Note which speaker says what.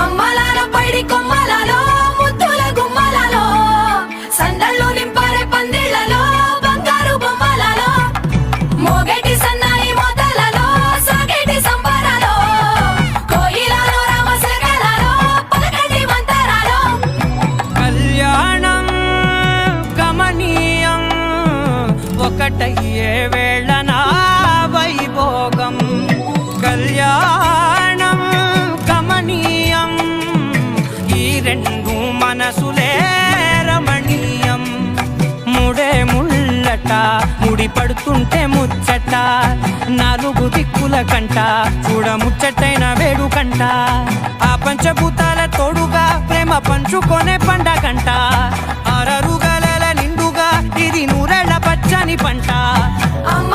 Speaker 1: అమ్మలాల పైడి కొమ్మలలో ముద్దుల గుమ్మలలో సందళ్ళు నింపారే పందిళ్ళలో బంగారు బొమ్మలలో మోగటి సన్నాయి మోతలలో సాగటి సంబరాలో కోయిలలో రామశకలలో పలకటి మంతరాలో.
Speaker 2: కళ్యాణం గమనీయం ఒకటయ్యే వేళ నా వైభోగం. కళ్యాణం ఈ మనసులే రమణీయం. ముడే ముళ్ళట ముడి పడుతుంటే ముచ్చట. నాలుగు దిక్కుల కంట చూడ ముచ్చటైన వేడుకంట ఆ పంచభూతాల తోడుగా ప్రేమ పంచుకొనే పండగంట ఆరరుగల నిండుగా ఇది నూరెళ్ళ పచ్చని పంట.
Speaker 1: అమ్మ